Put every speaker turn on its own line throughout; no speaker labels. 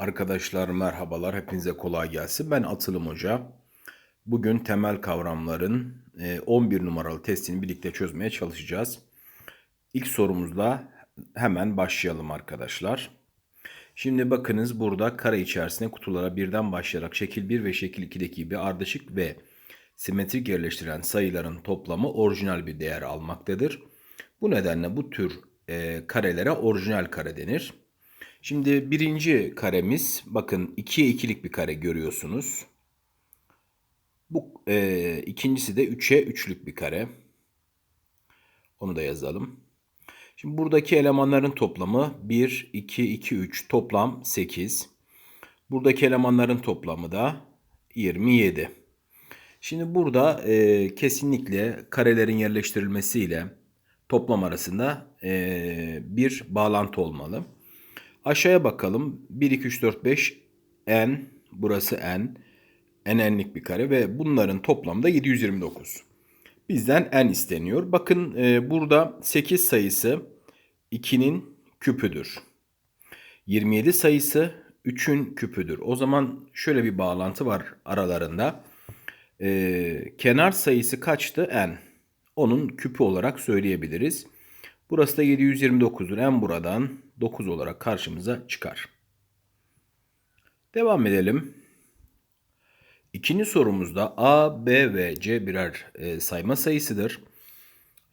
Arkadaşlar merhabalar, hepinize kolay gelsin. Ben Atılım Hoca. Bugün temel kavramların e, 11 numaralı testini birlikte çözmeye çalışacağız. İlk sorumuzla hemen başlayalım arkadaşlar. Şimdi bakınız burada kare içerisinde kutulara birden başlayarak şekil 1 ve şekil 2'deki gibi ardışık ve simetrik yerleştirilen sayıların toplamı orijinal bir değer almaktadır. Bu nedenle bu tür e, karelere orijinal kare denir. Şimdi birinci karemiz bakın 2'ye 2'lik bir kare görüyorsunuz. Bu e, ikincisi de 3'e 3'lük bir kare. Onu da yazalım. Şimdi buradaki elemanların toplamı 1, 2, 2, 3 toplam 8. Buradaki elemanların toplamı da 27. Şimdi burada e, kesinlikle karelerin yerleştirilmesiyle toplam arasında e, bir bağlantı olmalı. Aşağıya bakalım. 1, 2, 3, 4, 5 n. Burası n. n'lik bir kare ve bunların toplamda 729. Bizden n isteniyor. Bakın e, burada 8 sayısı 2'nin küpüdür. 27 sayısı 3'ün küpüdür. O zaman şöyle bir bağlantı var aralarında. E, kenar sayısı kaçtı? n. Onun küpü olarak söyleyebiliriz. Burası da 729'dur. n buradan 9 olarak karşımıza çıkar. Devam edelim. İkinci sorumuzda A, B ve C birer e, sayma sayısıdır.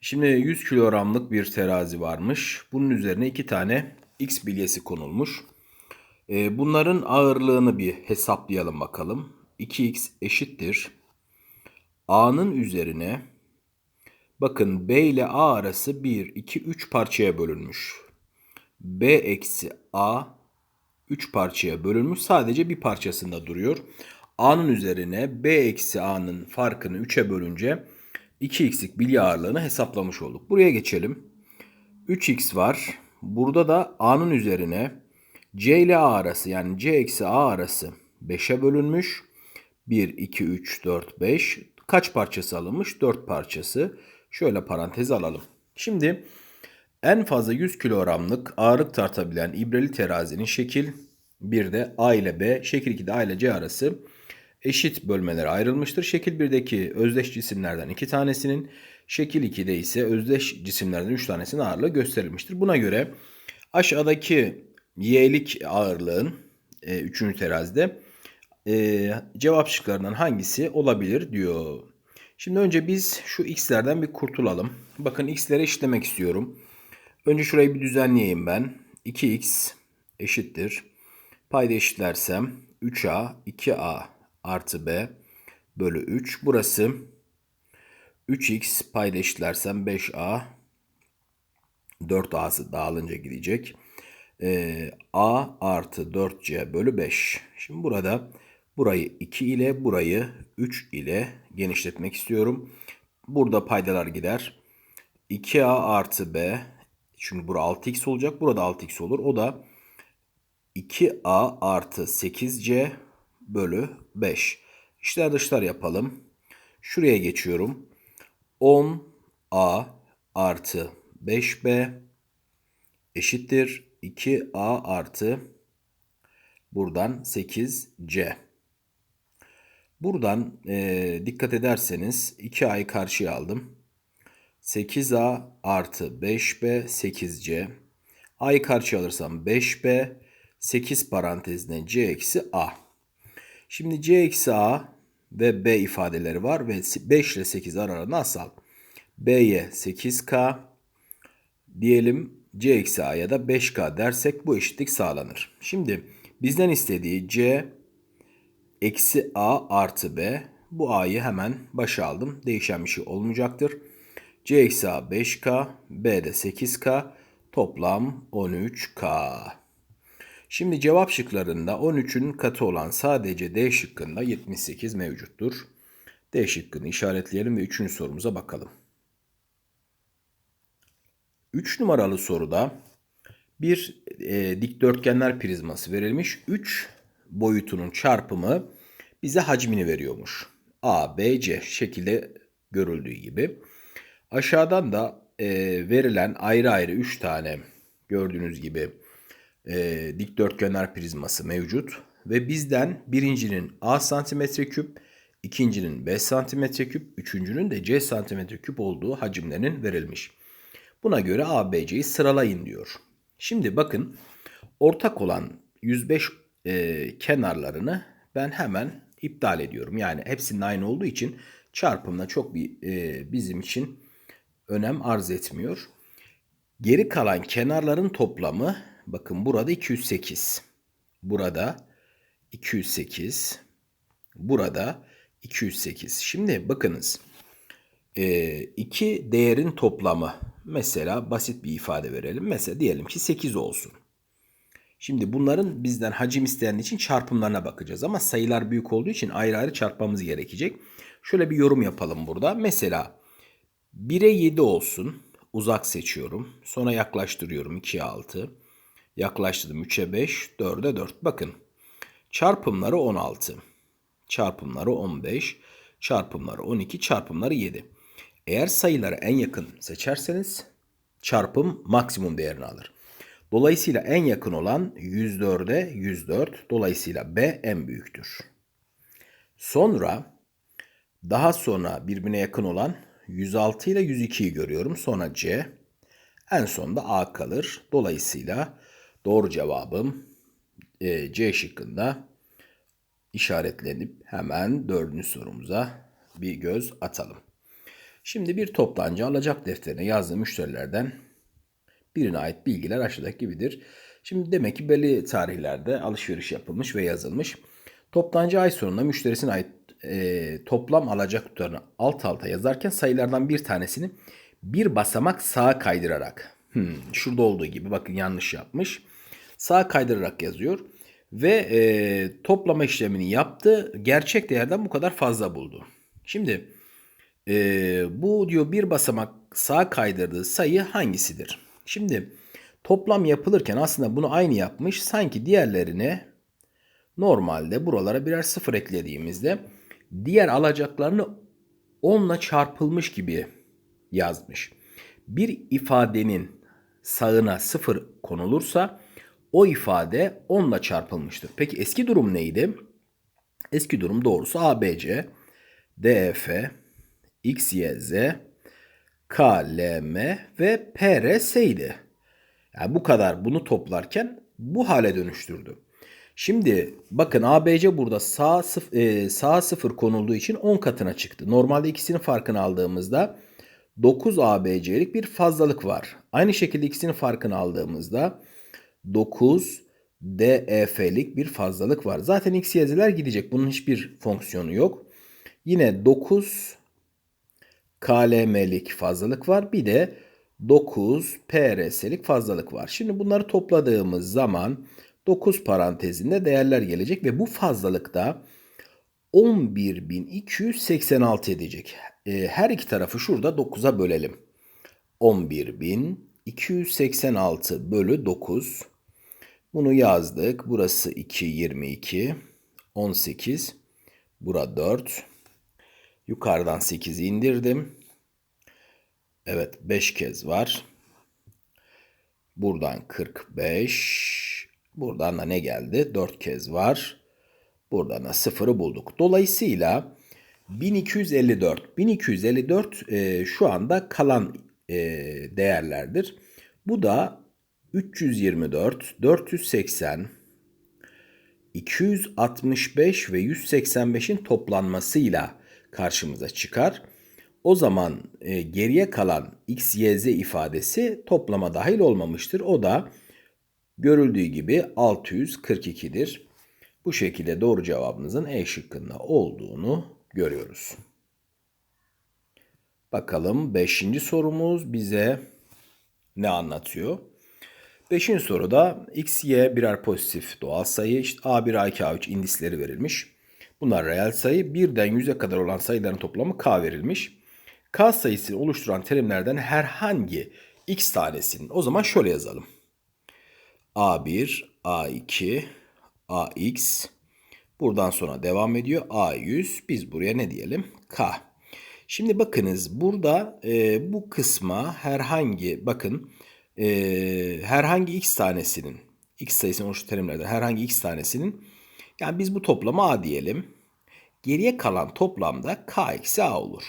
Şimdi 100 kilogramlık bir terazi varmış. Bunun üzerine iki tane X bilyesi konulmuş. E, bunların ağırlığını bir hesaplayalım bakalım. 2X eşittir. A'nın üzerine bakın B ile A arası 1, 2, 3 parçaya bölünmüş. B eksi A 3 parçaya bölünmüş. Sadece bir parçasında duruyor. A'nın üzerine B eksi A'nın farkını 3'e bölünce 2x'lik bilye ağırlığını hesaplamış olduk. Buraya geçelim. 3x var. Burada da A'nın üzerine C ile A arası yani C eksi A arası 5'e bölünmüş. 1, 2, 3, 4, 5. Kaç parçası alınmış? 4 parçası. Şöyle parantez alalım. Şimdi en fazla 100 kilogramlık ağırlık tartabilen ibreli terazinin şekil 1'de A ile B, şekil 2'de A ile C arası eşit bölmelere ayrılmıştır. Şekil 1'deki özdeş cisimlerden 2 tanesinin, şekil 2'de ise özdeş cisimlerden 3 tanesinin ağırlığı gösterilmiştir. Buna göre aşağıdaki y'lik ağırlığın 3. E, terazide e, cevap şıklarından hangisi olabilir diyor. Şimdi önce biz şu x'lerden bir kurtulalım. Bakın x'lere eşitlemek istiyorum. Önce şurayı bir düzenleyeyim ben. 2x eşittir. Payda eşitlersem 3a 2a artı b bölü 3. Burası 3x payda eşitlersem 5a 4a'sı dağılınca gidecek. Ee, a artı 4c bölü 5. Şimdi burada burayı 2 ile burayı 3 ile genişletmek istiyorum. Burada paydalar gider. 2a artı b çünkü bura 6x olacak. Burada 6x olur. O da 2a artı 8c bölü 5. İşler dışlar yapalım. Şuraya geçiyorum. 10a artı 5b eşittir 2a artı buradan 8c. Buradan e, dikkat ederseniz 2a'yı karşıya aldım. 8A artı 5B 8C. A'yı karşı alırsam 5B 8 parantezine C eksi A. Şimdi C eksi A ve B ifadeleri var ve 5 ile 8 arasında asal. B'ye 8K diyelim C eksi A'ya da 5K dersek bu eşitlik sağlanır. Şimdi bizden istediği C eksi A artı B. Bu A'yı hemen başa aldım. Değişen bir şey olmayacaktır. C eksi A 5K, B de 8K, toplam 13K. Şimdi cevap şıklarında 13'ün katı olan sadece D şıkkında 78 mevcuttur. D şıkkını işaretleyelim ve 3. sorumuza bakalım. 3 numaralı soruda bir e, dikdörtgenler prizması verilmiş. 3 boyutunun çarpımı bize hacmini veriyormuş. A, B, C şekilde görüldüğü gibi. Aşağıdan da e, verilen ayrı ayrı 3 tane gördüğünüz gibi e, dikdörtgenler prizması mevcut. Ve bizden birincinin A santimetre küp, ikincinin B santimetre küp, üçüncünün de C santimetre küp olduğu hacimlerinin verilmiş. Buna göre ABC'yi sıralayın diyor. Şimdi bakın ortak olan 105 e, kenarlarını ben hemen iptal ediyorum. Yani hepsinin aynı olduğu için çarpımla çok bir e, bizim için önem arz etmiyor. Geri kalan kenarların toplamı bakın burada 208. Burada 208. Burada 208. Şimdi bakınız. E, iki değerin toplamı. Mesela basit bir ifade verelim. Mesela diyelim ki 8 olsun. Şimdi bunların bizden hacim isteyen için çarpımlarına bakacağız. Ama sayılar büyük olduğu için ayrı ayrı çarpmamız gerekecek. Şöyle bir yorum yapalım burada. Mesela 1'e 7 olsun. Uzak seçiyorum. Sonra yaklaştırıyorum. 2'ye 6. Yaklaştırdım. 3'e 5. 4'e 4. Bakın. Çarpımları 16. Çarpımları 15. Çarpımları 12. Çarpımları 7. Eğer sayıları en yakın seçerseniz çarpım maksimum değerini alır. Dolayısıyla en yakın olan 104'e 104. Dolayısıyla B en büyüktür. Sonra daha sonra birbirine yakın olan 106 ile 102'yi görüyorum. Sonra C. En sonda A kalır. Dolayısıyla doğru cevabım e, C şıkkında işaretlenip hemen dördüncü sorumuza bir göz atalım. Şimdi bir toptancı alacak defterine yazdığı müşterilerden birine ait bilgiler aşağıdaki gibidir. Şimdi demek ki belli tarihlerde alışveriş yapılmış ve yazılmış. Toptancı ay sonunda müşterisine ait e, toplam alacak tutarını alt alta yazarken sayılardan bir tanesini bir basamak sağa kaydırarak hmm, şurada olduğu gibi bakın yanlış yapmış. Sağa kaydırarak yazıyor ve e, toplama işlemini yaptı. Gerçek değerden bu kadar fazla buldu. Şimdi e, bu diyor bir basamak sağa kaydırdığı sayı hangisidir? Şimdi toplam yapılırken aslında bunu aynı yapmış. Sanki diğerlerine normalde buralara birer sıfır eklediğimizde diğer alacaklarını 10 ile çarpılmış gibi yazmış. Bir ifadenin sağına sıfır konulursa o ifade 10 ile çarpılmıştır. Peki eski durum neydi? Eski durum doğrusu ABC, DF, XYZ, KLM ve PRS idi. Yani bu kadar bunu toplarken bu hale dönüştürdü. Şimdi bakın ABC burada sağ, sıf e, sağ sıfır konulduğu için 10 katına çıktı. Normalde ikisinin farkını aldığımızda 9 ABC'lik bir fazlalık var. Aynı şekilde ikisinin farkını aldığımızda 9 DEF'lik bir fazlalık var. Zaten x yazılar gidecek. Bunun hiçbir fonksiyonu yok. Yine 9 KLM'lik fazlalık var. Bir de 9 PRS'lik fazlalık var. Şimdi bunları topladığımız zaman 9 parantezinde değerler gelecek ve bu fazlalıkta 11.286 edecek. Ee, her iki tarafı şurada 9'a bölelim. 11.286 bölü 9. Bunu yazdık. Burası 2, 22, 18. Bura 4. Yukarıdan 8'i indirdim. Evet 5 kez var. Buradan 45. Buradan da ne geldi? 4 kez var. Buradan da 0'ı bulduk. Dolayısıyla 1254. 1254 e, şu anda kalan e, değerlerdir. Bu da 324, 480, 265 ve 185'in toplanmasıyla karşımıza çıkar. O zaman e, geriye kalan x, y, z ifadesi toplama dahil olmamıştır. O da görüldüğü gibi 642'dir. Bu şekilde doğru cevabımızın E şıkkında olduğunu görüyoruz. Bakalım 5. sorumuz bize ne anlatıyor? 5. soruda x, y birer pozitif doğal sayı, işte a1, a2, a3 indisleri verilmiş. Bunlar reel sayı. 1'den 100'e kadar olan sayıların toplamı k verilmiş. K sayısını oluşturan terimlerden herhangi x tanesinin o zaman şöyle yazalım. A1, A2, AX buradan sonra devam ediyor. A100 biz buraya ne diyelim? K. Şimdi bakınız burada e, bu kısma herhangi bakın e, herhangi x tanesinin x sayısının oluştuğu terimlerden herhangi x tanesinin yani biz bu toplama a diyelim. Geriye kalan toplamda k eksi a olur.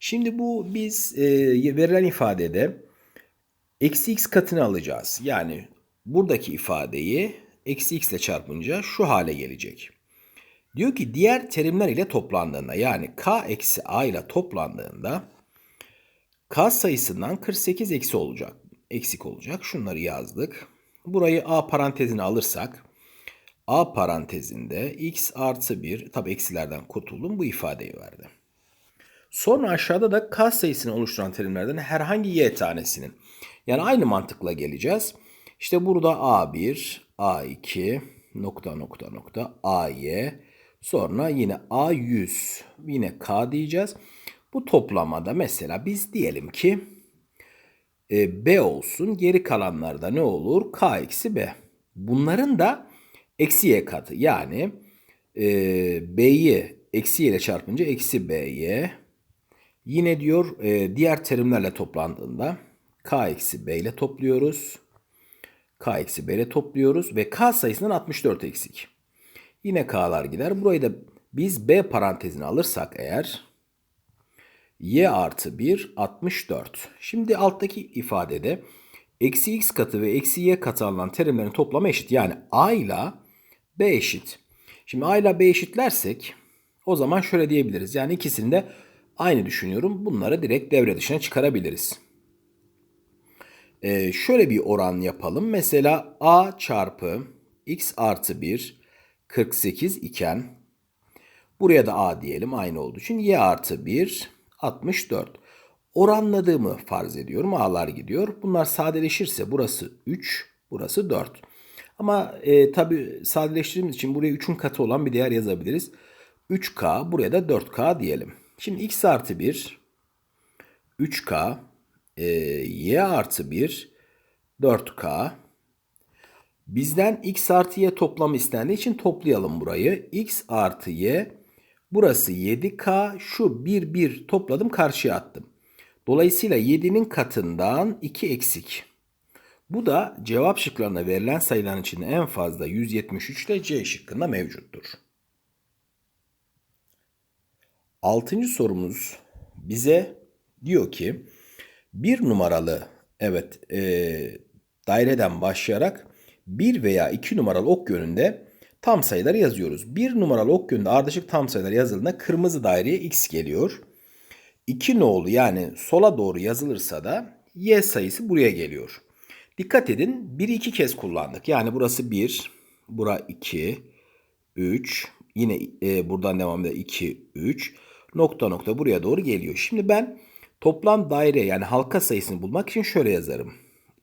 Şimdi bu biz e, verilen ifadede eksi x katını alacağız. Yani buradaki ifadeyi eksi x ile çarpınca şu hale gelecek. Diyor ki diğer terimler ile toplandığında yani k eksi a ile toplandığında k sayısından 48 eksi olacak. Eksik olacak. Şunları yazdık. Burayı a parantezine alırsak a parantezinde x artı 1 tabi eksilerden kurtuldum bu ifadeyi verdi. Sonra aşağıda da k sayısını oluşturan terimlerden herhangi y tanesinin yani aynı mantıkla geleceğiz. İşte burada a1, a2, nokta nokta nokta ay sonra yine a100 yine k diyeceğiz. Bu toplamada mesela biz diyelim ki e, b olsun geri kalanlarda ne olur k eksi b. Bunların da eksi y katı yani e, b'yi eksi y ile çarpınca eksi b'y yine diyor e, diğer terimlerle toplandığında k eksi b ile topluyoruz k eksi b ile topluyoruz ve k sayısından 64 eksik. Yine k'lar gider. Burayı da biz b parantezine alırsak eğer y artı 1 64. Şimdi alttaki ifadede eksi x katı ve eksi y katı alınan terimlerin toplamı eşit. Yani a ile b eşit. Şimdi a ile b eşitlersek o zaman şöyle diyebiliriz. Yani ikisini de aynı düşünüyorum. Bunları direkt devre dışına çıkarabiliriz. Ee, şöyle bir oran yapalım. Mesela a çarpı x artı 1 48 iken buraya da a diyelim aynı olduğu için y artı 1 64. Oranladığımı farz ediyorum. A'lar gidiyor. Bunlar sadeleşirse burası 3, burası 4. Ama e, tabi sadeleştirdiğimiz için buraya 3'ün katı olan bir değer yazabiliriz. 3K, buraya da 4K diyelim. Şimdi x artı 1, 3K, e, y artı 1 4k. Bizden x artı y toplamı istendiği için toplayalım burayı. x artı y burası 7k şu 1 1 topladım karşıya attım. Dolayısıyla 7'nin katından 2 eksik. Bu da cevap şıklarına verilen sayıların içinde en fazla 173 ile C şıkkında mevcuttur. Altıncı sorumuz bize diyor ki bir numaralı evet e, daireden başlayarak bir veya iki numaralı ok yönünde tam sayıları yazıyoruz. Bir numaralı ok yönünde ardışık tam sayılar yazıldığında kırmızı daireye x geliyor. 2 nolu yani sola doğru yazılırsa da y sayısı buraya geliyor. Dikkat edin 1'i iki kez kullandık. Yani burası 1, bura 2, 3, yine e, buradan devam ede 2, 3, nokta nokta buraya doğru geliyor. Şimdi ben Toplam daire yani halka sayısını bulmak için şöyle yazarım.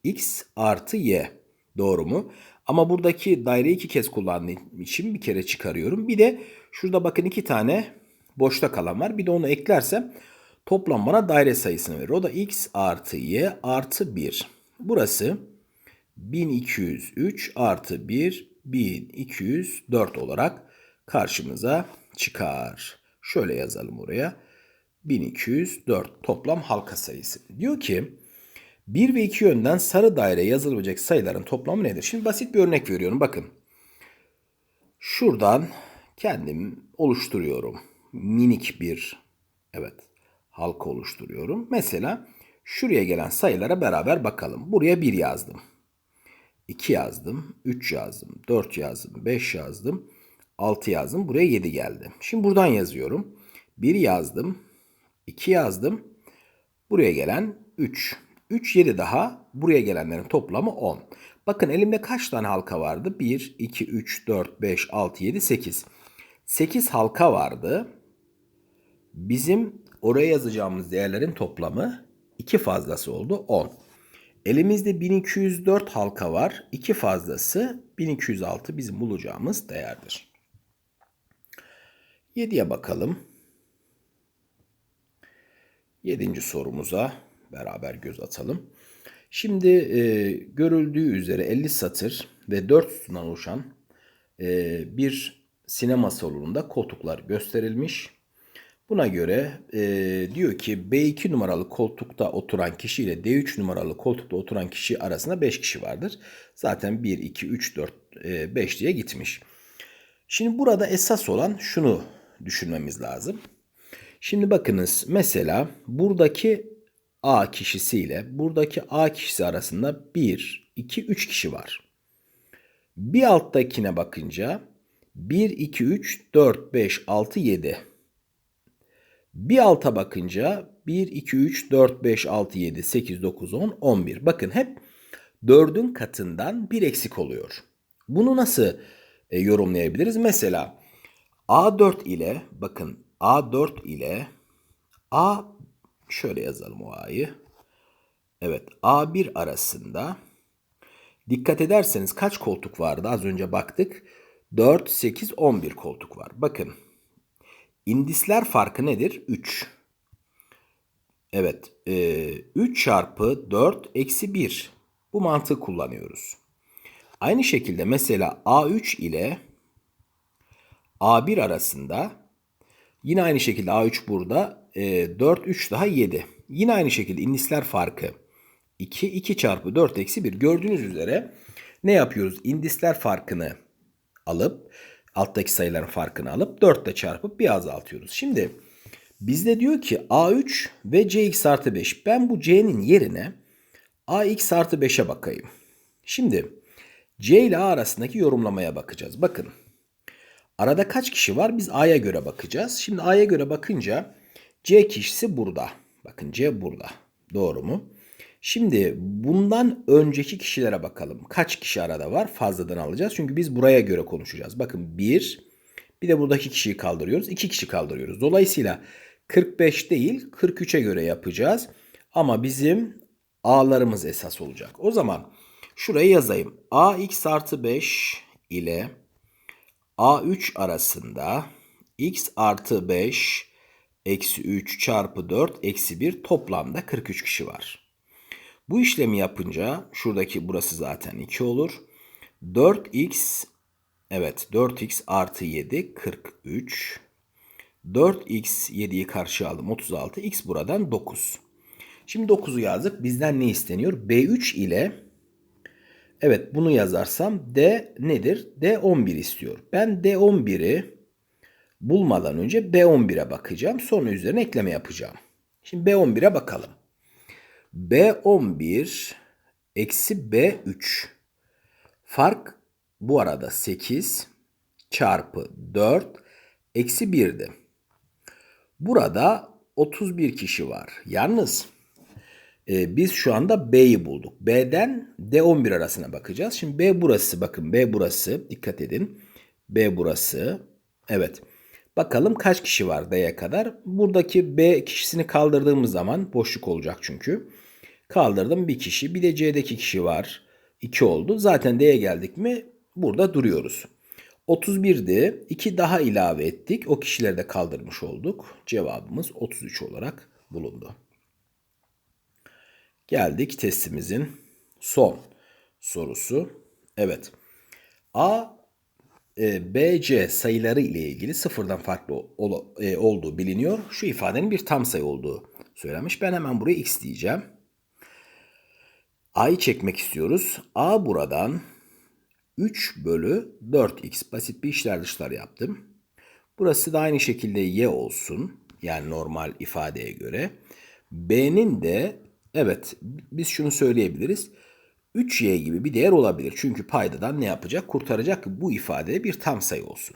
x artı y. Doğru mu? Ama buradaki daireyi iki kez kullandığım için bir kere çıkarıyorum. Bir de şurada bakın iki tane boşta kalan var. Bir de onu eklersem toplam bana daire sayısını verir. O da x artı y artı 1. Burası 1203 artı 1 1204 olarak karşımıza çıkar. Şöyle yazalım oraya. 1204 toplam halka sayısı. Diyor ki 1 ve 2 yönden sarı daire yazılabilecek sayıların toplamı nedir? Şimdi basit bir örnek veriyorum. Bakın. Şuradan kendim oluşturuyorum. Minik bir evet halka oluşturuyorum. Mesela şuraya gelen sayılara beraber bakalım. Buraya 1 yazdım. 2 yazdım, 3 yazdım, 4 yazdım, 5 yazdım, 6 yazdım. Buraya 7 geldi. Şimdi buradan yazıyorum. 1 yazdım, 2 yazdım. Buraya gelen 3. 3 7 daha. Buraya gelenlerin toplamı 10. Bakın elimde kaç tane halka vardı? 1, 2, 3, 4, 5, 6, 7, 8. 8 halka vardı. Bizim oraya yazacağımız değerlerin toplamı 2 fazlası oldu 10. Elimizde 1204 halka var. 2 fazlası 1206 bizim bulacağımız değerdir. 7'ye bakalım. Yedinci sorumuza beraber göz atalım. Şimdi e, görüldüğü üzere 50 satır ve 4 sütundan oluşan e, bir sinema salonunda koltuklar gösterilmiş. Buna göre e, diyor ki B2 numaralı koltukta oturan kişi ile D3 numaralı koltukta oturan kişi arasında 5 kişi vardır. Zaten 1, 2, 3, 4, e, 5 diye gitmiş. Şimdi burada esas olan şunu düşünmemiz lazım. Şimdi bakınız mesela buradaki A kişisiyle buradaki A kişisi arasında 1, 2, 3 kişi var. Bir alttakine bakınca 1, 2, 3, 4, 5, 6, 7. Bir alta bakınca 1, 2, 3, 4, 5, 6, 7, 8, 9, 10, 11. Bakın hep 4'ün katından bir eksik oluyor. Bunu nasıl e, yorumlayabiliriz? Mesela A4 ile bakın A4 ile A şöyle yazalım o A'yı. Evet A1 arasında dikkat ederseniz kaç koltuk vardı? Az önce baktık. 4, 8, 11 koltuk var. Bakın indisler farkı nedir? 3. Evet. E, 3 çarpı 4 eksi 1. Bu mantığı kullanıyoruz. Aynı şekilde mesela A3 ile A1 arasında yine aynı şekilde A3 burada e, 4, 3 daha 7. Yine aynı şekilde indisler farkı 2, 2 çarpı 4 eksi 1. Gördüğünüz üzere ne yapıyoruz? İndisler farkını alıp alttaki sayıların farkını alıp 4 ile çarpıp bir azaltıyoruz. Şimdi bizde diyor ki A3 ve CX artı 5. Ben bu C'nin yerine AX artı 5'e bakayım. Şimdi C ile A arasındaki yorumlamaya bakacağız. Bakın arada kaç kişi var? Biz A'ya göre bakacağız. Şimdi A'ya göre bakınca C kişisi burada. Bakın C burada. Doğru mu? Şimdi bundan önceki kişilere bakalım. Kaç kişi arada var? Fazladan alacağız. Çünkü biz buraya göre konuşacağız. Bakın 1, bir de buradaki kişiyi kaldırıyoruz. 2 kişi kaldırıyoruz. Dolayısıyla 45 değil 43'e göre yapacağız. Ama bizim A'larımız esas olacak. O zaman şuraya yazayım. AX artı 5 ile A3 arasında x artı 5 eksi 3 çarpı 4 eksi 1 toplamda 43 kişi var. Bu işlemi yapınca şuradaki burası zaten 2 olur. 4x evet 4x artı 7 43. 4x 7'yi karşı aldım 36. x buradan 9. Şimdi 9'u yazdık. Bizden ne isteniyor? B3 ile evet bunu yazarsam D nedir? D11 istiyor. Ben D11'i bulmadan önce B11'e bakacağım. Sonra üzerine ekleme yapacağım. Şimdi B11'e bakalım. B11 eksi B3 fark bu arada 8 çarpı 4 eksi 1'di. Burada 31 kişi var. Yalnız e, biz şu anda B'yi bulduk. B'den D11 arasına bakacağız. Şimdi B burası bakın B burası dikkat edin. B burası. Evet. Bakalım kaç kişi var D'ye kadar. Buradaki B kişisini kaldırdığımız zaman boşluk olacak çünkü. Kaldırdım bir kişi. Bir de C'deki kişi var. 2 oldu. Zaten D'ye geldik mi burada duruyoruz. 31'di. 2 daha ilave ettik. O kişileri de kaldırmış olduk. Cevabımız 33 olarak bulundu. Geldik testimizin son sorusu. Evet. A, e, B, C sayıları ile ilgili sıfırdan farklı e, olduğu biliniyor. Şu ifadenin bir tam sayı olduğu söylenmiş. Ben hemen buraya x diyeceğim. A'yı çekmek istiyoruz. A buradan 3 bölü 4x basit bir işler dışlar yaptım. Burası da aynı şekilde y olsun. Yani normal ifadeye göre. B'nin de evet biz şunu söyleyebiliriz. 3y gibi bir değer olabilir. Çünkü paydadan ne yapacak? Kurtaracak bu ifade bir tam sayı olsun.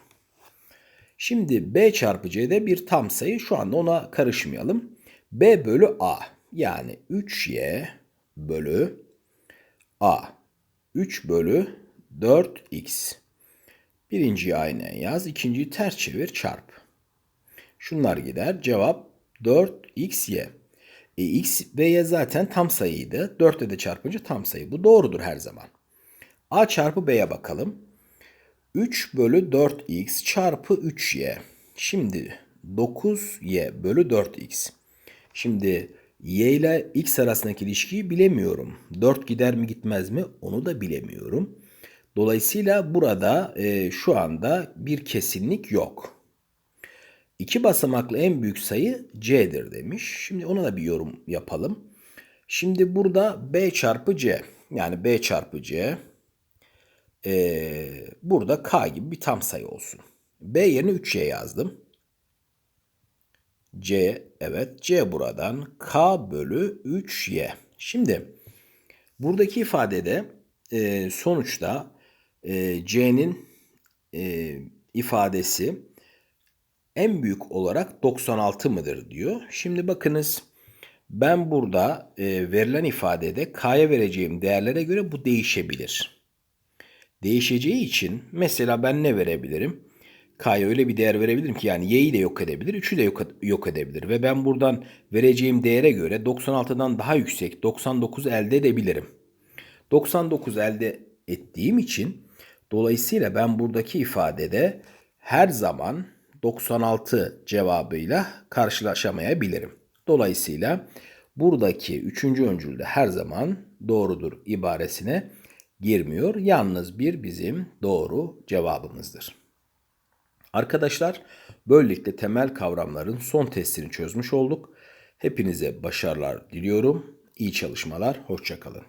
Şimdi b çarpı c'de bir tam sayı. Şu anda ona karışmayalım. b bölü a. Yani 3y bölü a. 3 bölü 4x. Birinciyi aynen yaz. ikinciyi ters çevir çarp. Şunlar gider. Cevap 4xy. E, x ve y zaten tam sayıydı. 4 ile de çarpınca tam sayı. Bu doğrudur her zaman. a çarpı b'ye bakalım. 3 bölü 4x çarpı 3y. Şimdi 9y bölü 4x. Şimdi y ile x arasındaki ilişkiyi bilemiyorum. 4 gider mi gitmez mi onu da bilemiyorum. Dolayısıyla burada e, şu anda bir kesinlik yok. İki basamaklı en büyük sayı c'dir demiş. Şimdi ona da bir yorum yapalım. Şimdi burada b çarpı c yani b çarpı c ee, burada k gibi bir tam sayı olsun. b yerine 3c yazdım. C evet c buradan k bölü 3y. Şimdi buradaki ifadede e, sonuçta e, c'nin e, ifadesi en büyük olarak 96 mıdır diyor. Şimdi bakınız ben burada e, verilen ifadede k'ya vereceğim değerlere göre bu değişebilir. Değişeceği için mesela ben ne verebilirim? K'ya öyle bir değer verebilirim ki yani y'yi de yok edebilir, 3'ü de yok, yok edebilir. Ve ben buradan vereceğim değere göre 96'dan daha yüksek 99 elde edebilirim. 99 elde ettiğim için dolayısıyla ben buradaki ifadede her zaman 96 cevabıyla karşılaşamayabilirim. Dolayısıyla buradaki üçüncü öncülde her zaman doğrudur ibaresine girmiyor. Yalnız bir bizim doğru cevabımızdır. Arkadaşlar böylelikle temel kavramların son testini çözmüş olduk. Hepinize başarılar diliyorum. İyi çalışmalar, hoşçakalın.